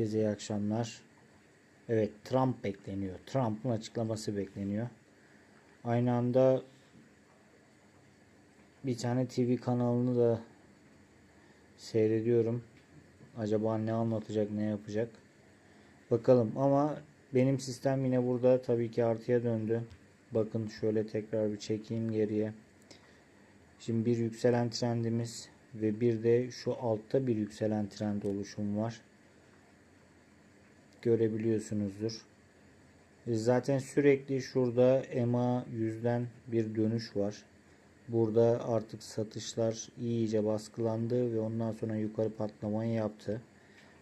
Herkese iyi akşamlar. Evet Trump bekleniyor. Trump'ın açıklaması bekleniyor. Aynı anda bir tane TV kanalını da seyrediyorum. Acaba ne anlatacak, ne yapacak? Bakalım ama benim sistem yine burada tabii ki artıya döndü. Bakın şöyle tekrar bir çekeyim geriye. Şimdi bir yükselen trendimiz ve bir de şu altta bir yükselen trend oluşum var. Görebiliyorsunuzdur. E, Zaten sürekli şurada EMA yüzden bir dönüş var. Burada artık satışlar iyice baskılandı ve ondan sonra yukarı patlamayı yaptı.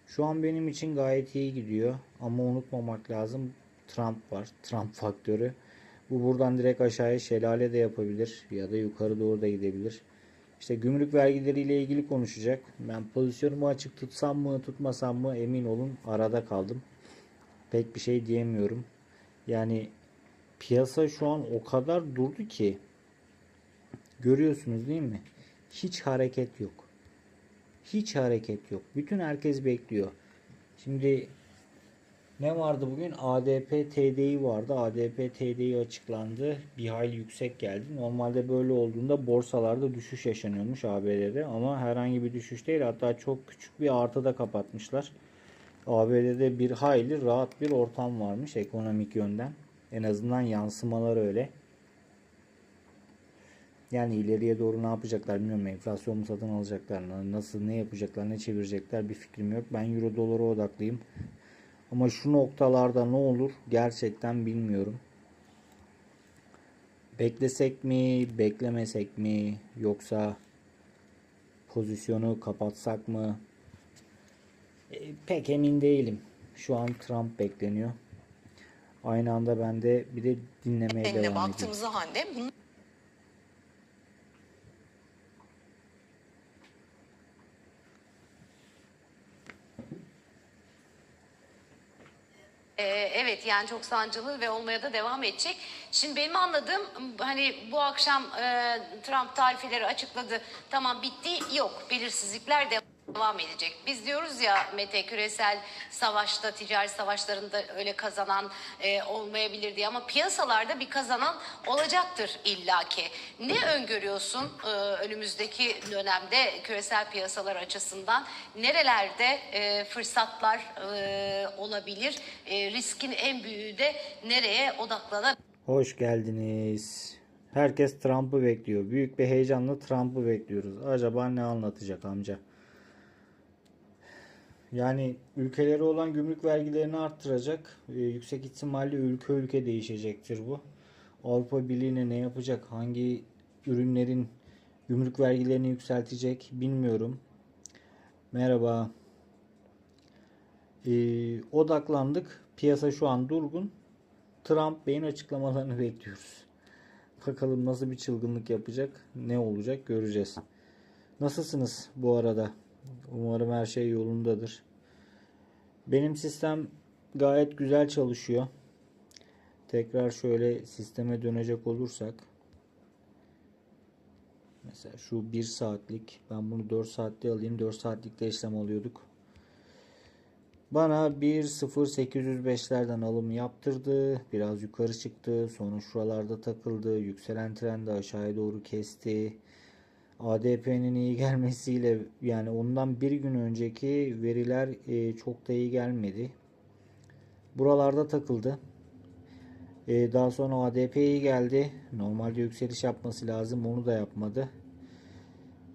Şu an benim için gayet iyi gidiyor ama unutmamak lazım Trump var. Trump faktörü. Bu buradan direkt aşağıya şelale de yapabilir ya da yukarı doğru da gidebilir. İşte gümrük vergileriyle ilgili konuşacak. Ben pozisyonumu açık tutsam mı tutmasam mı emin olun arada kaldım. Pek bir şey diyemiyorum. Yani piyasa şu an o kadar durdu ki görüyorsunuz değil mi? Hiç hareket yok. Hiç hareket yok. Bütün herkes bekliyor. Şimdi ne vardı bugün? ADP TDI vardı. ADP TDI açıklandı. Bir hayli yüksek geldi. Normalde böyle olduğunda borsalarda düşüş yaşanıyormuş ABD'de ama herhangi bir düşüş değil. Hatta çok küçük bir artıda kapatmışlar. ABD'de bir hayli rahat bir ortam varmış ekonomik yönden. En azından yansımalar öyle. Yani ileriye doğru ne yapacaklar bilmiyorum. Enflasyon mu satın alacaklar? Nasıl ne yapacaklar? Ne çevirecekler? Bir fikrim yok. Ben euro dolara odaklıyım. Ama şu noktalarda ne olur gerçekten bilmiyorum. Beklesek mi, beklemesek mi yoksa pozisyonu kapatsak mı? E, pek emin değilim. Şu an Trump bekleniyor. Aynı anda ben de bir de dinlemeye devam edeyim. baktığımızda Hande Ee, evet yani çok sancılı ve olmaya da devam edecek. Şimdi benim anladığım hani bu akşam e, Trump tarifeleri açıkladı. Tamam bitti yok belirsizlikler devam edecek. Biz diyoruz ya Mete küresel savaşta ticari savaşlarında öyle kazanan e, olmayabilir diye ama piyasalarda bir kazanan olacaktır illaki. Ne öngörüyorsun e, önümüzdeki dönemde küresel piyasalar açısından? Nerelerde e, fırsatlar e, olabilir? E, riskin en büyüğü de nereye odaklanabilir? Hoş geldiniz. Herkes Trump'ı bekliyor. Büyük bir heyecanla Trump'ı bekliyoruz. Acaba ne anlatacak amca? Yani ülkeleri olan gümrük vergilerini arttıracak. Ee, yüksek ihtimalle ülke ülke değişecektir bu. Avrupa Birliği'ne ne yapacak? Hangi ürünlerin gümrük vergilerini yükseltecek bilmiyorum. Merhaba. Ee, odaklandık. Piyasa şu an durgun. Trump Bey'in açıklamalarını bekliyoruz. Bakalım nasıl bir çılgınlık yapacak, ne olacak göreceğiz. Nasılsınız bu arada? Umarım her şey yolundadır. Benim sistem gayet güzel çalışıyor. Tekrar şöyle sisteme dönecek olursak. Mesela şu 1 saatlik. Ben bunu 4 saatte alayım. 4 saatlikte işlem alıyorduk. Bana 1.0805'lerden alım yaptırdı. Biraz yukarı çıktı. Sonra şuralarda takıldı. Yükselen trendi aşağıya doğru kesti. ADP'nin iyi gelmesiyle yani ondan bir gün önceki veriler e, çok da iyi gelmedi. Buralarda takıldı. E, daha sonra ADP iyi geldi. Normalde yükseliş yapması lazım. Onu da yapmadı.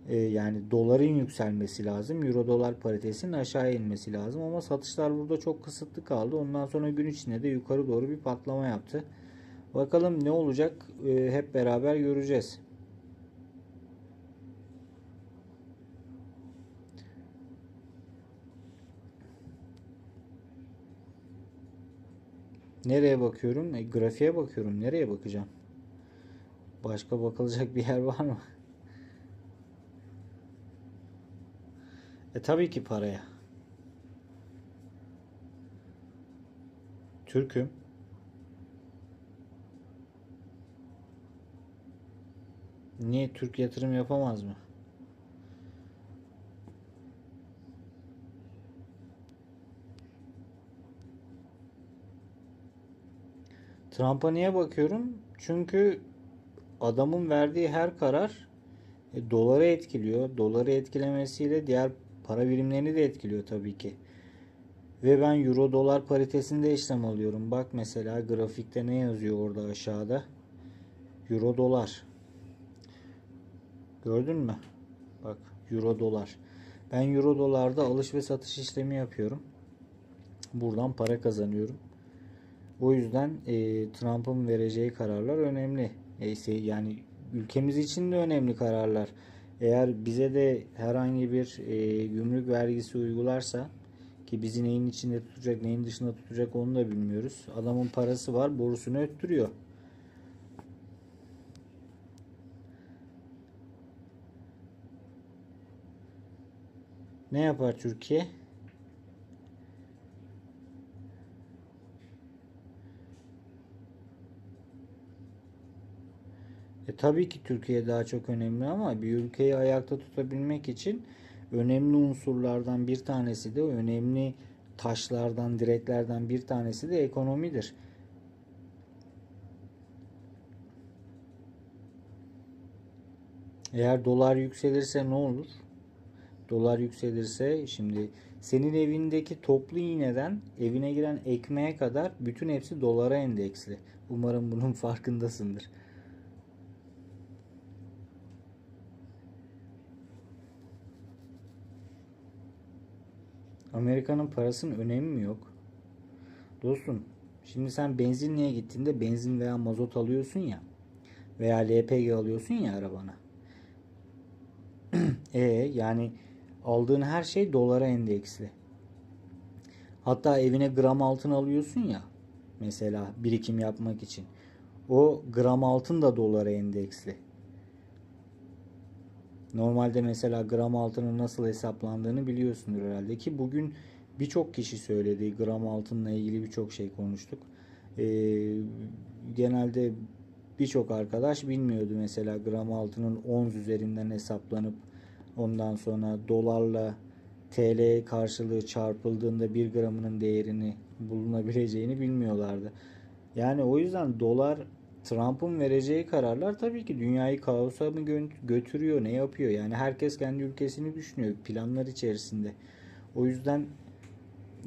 E, yani doların yükselmesi lazım. Euro dolar paritesinin aşağıya inmesi lazım. Ama satışlar burada çok kısıtlı kaldı. Ondan sonra gün içinde de yukarı doğru bir patlama yaptı. Bakalım ne olacak hep beraber göreceğiz. Nereye bakıyorum? E, grafiğe bakıyorum. Nereye bakacağım? Başka bakılacak bir yer var mı? E tabii ki paraya. Türk'üm. Niye Türk yatırım yapamaz mı? Trump'a niye bakıyorum? Çünkü adamın verdiği her karar e, doları etkiliyor. Doları etkilemesiyle diğer para birimlerini de etkiliyor tabii ki. Ve ben euro dolar paritesinde işlem alıyorum. Bak mesela grafikte ne yazıyor orada aşağıda? Euro dolar. Gördün mü? Bak euro dolar. Ben euro dolarda alış ve satış işlemi yapıyorum. Buradan para kazanıyorum. O yüzden e, Trump'ın vereceği kararlar önemli. E, yani ülkemiz için de önemli kararlar. Eğer bize de herhangi bir e, gümrük vergisi uygularsa ki bizi neyin içinde tutacak neyin dışında tutacak onu da bilmiyoruz. Adamın parası var borusunu öttürüyor. Ne yapar Türkiye? E, tabii ki Türkiye daha çok önemli ama bir ülkeyi ayakta tutabilmek için önemli unsurlardan bir tanesi de önemli taşlardan, direklerden bir tanesi de ekonomidir. Eğer dolar yükselirse ne olur? Dolar yükselirse şimdi senin evindeki toplu iğneden evine giren ekmeğe kadar bütün hepsi dolara endeksli. Umarım bunun farkındasındır. Amerika'nın parasının önemi mi yok? Dostum, şimdi sen benzinliğe gittiğinde benzin veya mazot alıyorsun ya veya LPG alıyorsun ya arabana. e yani aldığın her şey dolara endeksli. Hatta evine gram altın alıyorsun ya mesela birikim yapmak için. O gram altın da dolara endeksli. Normalde mesela gram altının nasıl hesaplandığını biliyorsundur herhalde ki bugün birçok kişi söyledi. Gram altınla ilgili birçok şey konuştuk. Ee, genelde birçok arkadaş bilmiyordu mesela gram altının 10 üzerinden hesaplanıp ondan sonra dolarla TL karşılığı çarpıldığında 1 gramının değerini bulunabileceğini bilmiyorlardı. Yani o yüzden dolar Trump'ın vereceği kararlar tabii ki dünyayı kaosa mı gö- götürüyor, ne yapıyor? Yani herkes kendi ülkesini düşünüyor planlar içerisinde. O yüzden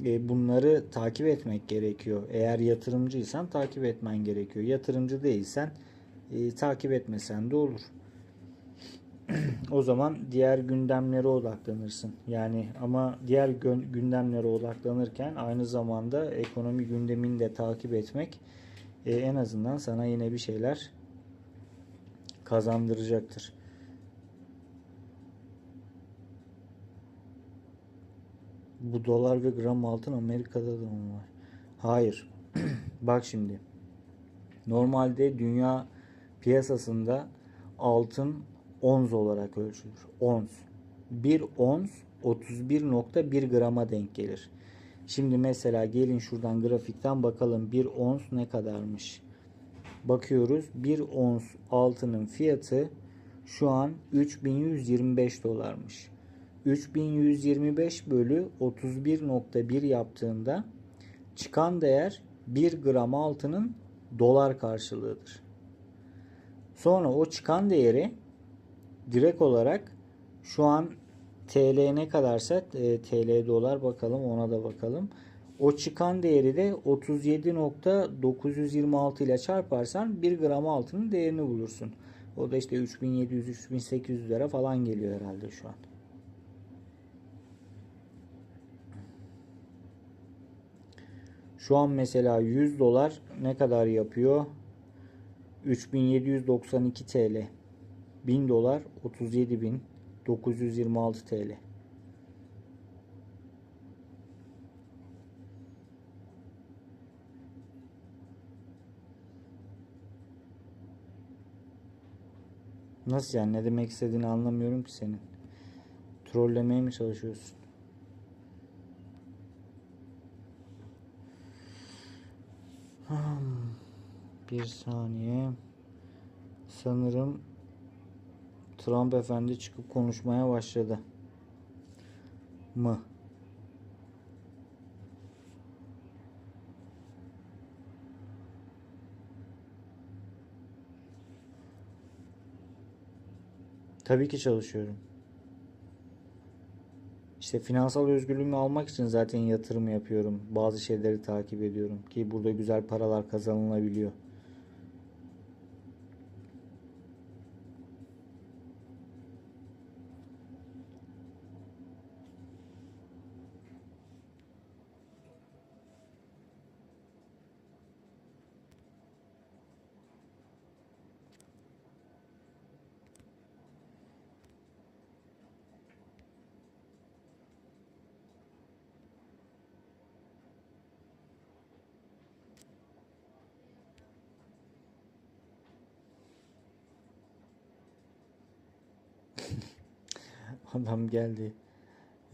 e, bunları takip etmek gerekiyor. Eğer yatırımcıysan takip etmen gerekiyor. Yatırımcı değilsen e, takip etmesen de olur. o zaman diğer gündemlere odaklanırsın. Yani ama diğer gündemlere odaklanırken aynı zamanda ekonomi gündemini de takip etmek e, en azından sana yine bir şeyler kazandıracaktır. Bu dolar ve gram altın Amerika'da da mı var? Hayır. Bak şimdi. Normalde dünya piyasasında altın ons olarak ölçülür. Ons. Bir ons 31.1 grama denk gelir. Şimdi mesela gelin şuradan grafikten bakalım bir ons ne kadarmış. Bakıyoruz bir ons altının fiyatı şu an 3125 dolarmış. 3125 bölü 31.1 yaptığında çıkan değer 1 gram altının dolar karşılığıdır. Sonra o çıkan değeri direkt olarak şu an TL ne kadarsa e, TL dolar bakalım ona da bakalım. O çıkan değeri de 37.926 ile çarparsan 1 gram altının değerini bulursun. O da işte 3700-3800 lira falan geliyor herhalde şu an. Şu an mesela 100 dolar ne kadar yapıyor? 3792 TL. 1000 dolar 37.926 TL. Nasıl yani? Ne demek istediğini anlamıyorum ki senin. Trollemeye mi çalışıyorsun? Hmm. Bir saniye. Sanırım Trump efendi çıkıp konuşmaya başladı mı? Tabii ki çalışıyorum. İşte finansal özgürlüğümü almak için zaten yatırım yapıyorum. Bazı şeyleri takip ediyorum ki burada güzel paralar kazanılabiliyor. Adam geldi.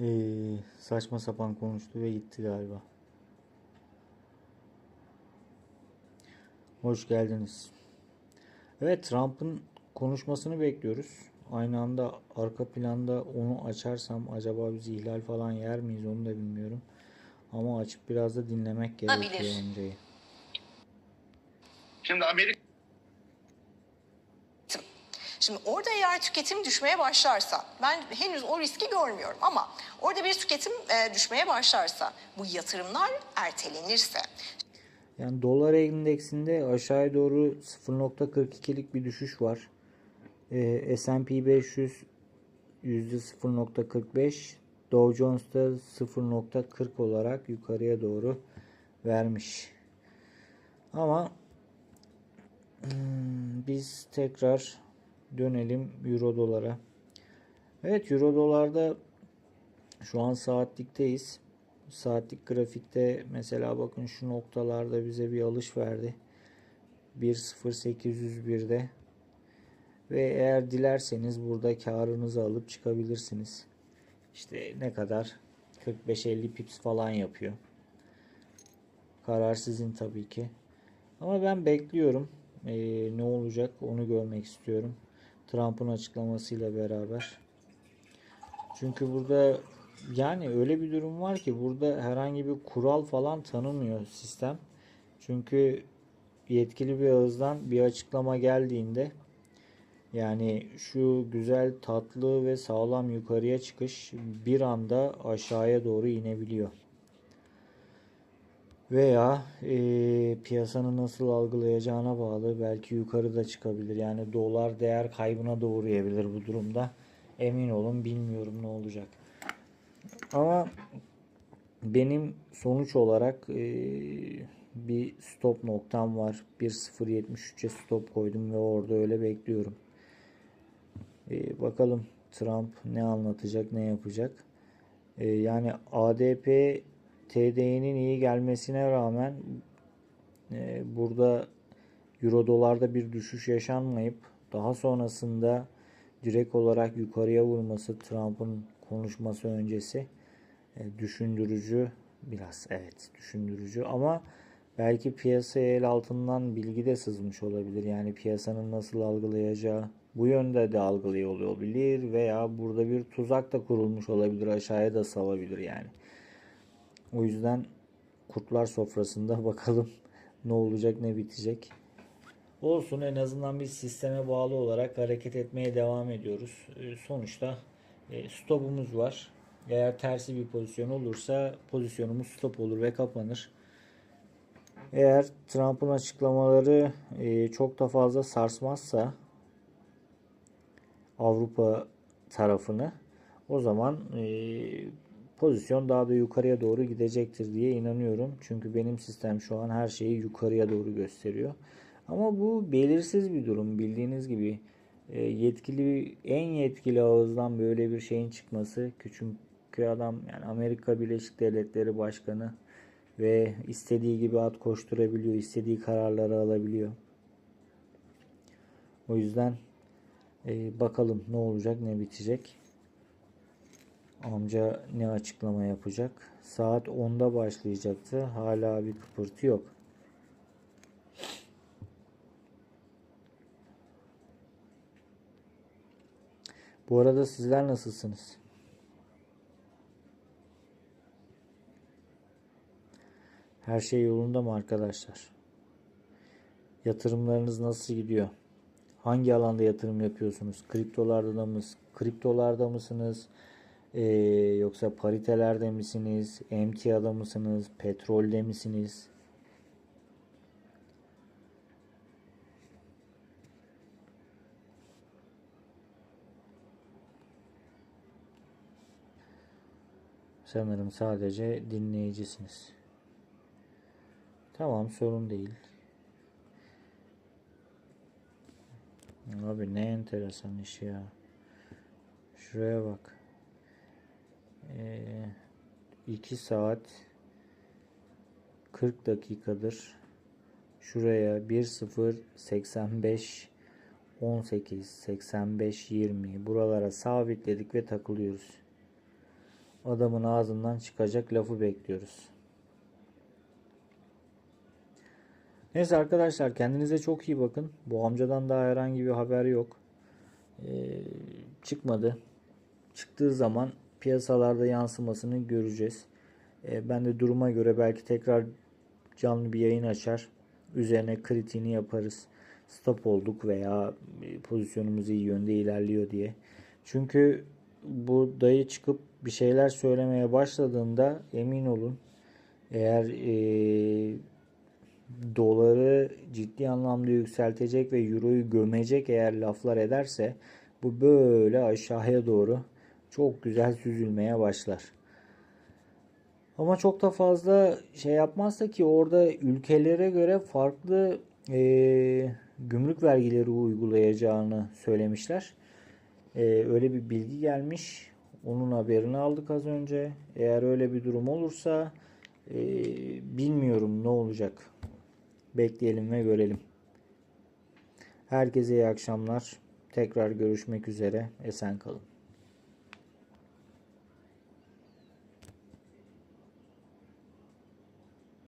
Ee, saçma sapan konuştu ve gitti galiba. Hoş geldiniz. Evet Trump'ın konuşmasını bekliyoruz. Aynı anda arka planda onu açarsam acaba biz ihlal falan yer miyiz onu da bilmiyorum. Ama açıp biraz da dinlemek gerekiyor. Emre'yi. Şimdi Amerika Şimdi orada eğer tüketim düşmeye başlarsa ben henüz o riski görmüyorum ama orada bir tüketim e, düşmeye başlarsa bu yatırımlar ertelenirse Yani dolar endeksinde aşağıya doğru 0.42'lik bir düşüş var. Ee, S&P 500 %0.45 Dow Jones da 0.40 olarak yukarıya doğru vermiş. Ama hmm, biz tekrar dönelim Euro dolara. Evet Euro dolarda şu an saatlikteyiz. Saatlik grafikte mesela bakın şu noktalarda bize bir alış verdi. 1.0801'de ve eğer dilerseniz burada karınızı alıp çıkabilirsiniz. İşte ne kadar 45-50 pips falan yapıyor. Karar sizin tabii ki. Ama ben bekliyorum. Ee, ne olacak onu görmek istiyorum. Trump'ın açıklamasıyla beraber. Çünkü burada yani öyle bir durum var ki burada herhangi bir kural falan tanımıyor sistem. Çünkü yetkili bir ağızdan bir açıklama geldiğinde yani şu güzel tatlı ve sağlam yukarıya çıkış bir anda aşağıya doğru inebiliyor. Veya e, piyasanın nasıl algılayacağına bağlı belki yukarı da çıkabilir. Yani dolar değer kaybına da uğrayabilir bu durumda. Emin olun bilmiyorum ne olacak. Ama benim sonuç olarak e, bir stop noktam var. 1.073'e stop koydum ve orada öyle bekliyorum. E, bakalım Trump ne anlatacak, ne yapacak. E, yani ADP TD'nin iyi gelmesine rağmen e, burada Euro dolarda bir düşüş yaşanmayıp daha sonrasında direkt olarak yukarıya vurması Trump'ın konuşması öncesi e, düşündürücü biraz evet düşündürücü ama belki piyasaya el altından bilgi de sızmış olabilir. Yani piyasanın nasıl algılayacağı bu yönde de algılıyor olabilir veya burada bir tuzak da kurulmuş olabilir aşağıya da salabilir yani. O yüzden kurtlar sofrasında bakalım ne olacak ne bitecek. Olsun en azından biz sisteme bağlı olarak hareket etmeye devam ediyoruz. E, Sonuçta e, stopumuz var. Eğer tersi bir pozisyon olursa pozisyonumuz stop olur ve kapanır. Eğer Trump'ın açıklamaları e, çok da fazla sarsmazsa Avrupa tarafını o zaman e, pozisyon daha da yukarıya doğru gidecektir diye inanıyorum. Çünkü benim sistem şu an her şeyi yukarıya doğru gösteriyor. Ama bu belirsiz bir durum. Bildiğiniz gibi e, yetkili en yetkili ağızdan böyle bir şeyin çıkması çünkü adam yani Amerika Birleşik Devletleri Başkanı ve istediği gibi at koşturabiliyor, istediği kararları alabiliyor. O yüzden e, bakalım ne olacak ne bitecek. Amca ne açıklama yapacak? Saat 10'da başlayacaktı. Hala bir kıpırtı yok. Bu arada sizler nasılsınız? Her şey yolunda mı arkadaşlar? Yatırımlarınız nasıl gidiyor? Hangi alanda yatırım yapıyorsunuz? Kriptolarda da mısınız? Kriptolarda mısınız? Ee, yoksa paritelerde misiniz? Emtiada mısınız? Petrolde misiniz? Sanırım sadece dinleyicisiniz. Tamam sorun değil. Abi ne enteresan iş ya. Şuraya bak. 2 saat 40 dakikadır. Şuraya 1 0 85 18 85 20 buralara sabitledik ve takılıyoruz. Adamın ağzından çıkacak lafı bekliyoruz. Neyse arkadaşlar kendinize çok iyi bakın. Bu amcadan daha herhangi bir haber yok. Ee, çıkmadı. Çıktığı zaman piyasalarda yansımasını göreceğiz. Ee, ben de duruma göre belki tekrar canlı bir yayın açar. Üzerine kritiğini yaparız. Stop olduk veya pozisyonumuz iyi yönde ilerliyor diye. Çünkü bu dayı çıkıp bir şeyler söylemeye başladığında emin olun eğer ee, doları ciddi anlamda yükseltecek ve euroyu gömecek eğer laflar ederse bu böyle aşağıya doğru çok güzel süzülmeye başlar. Ama çok da fazla şey yapmazsa ki orada ülkelere göre farklı eee, gümrük vergileri uygulayacağını söylemişler. Eee, öyle bir bilgi gelmiş. Onun haberini aldık az önce. Eğer öyle bir durum olursa eee, bilmiyorum ne olacak. Bekleyelim ve görelim. Herkese iyi akşamlar. Tekrar görüşmek üzere. Esen kalın.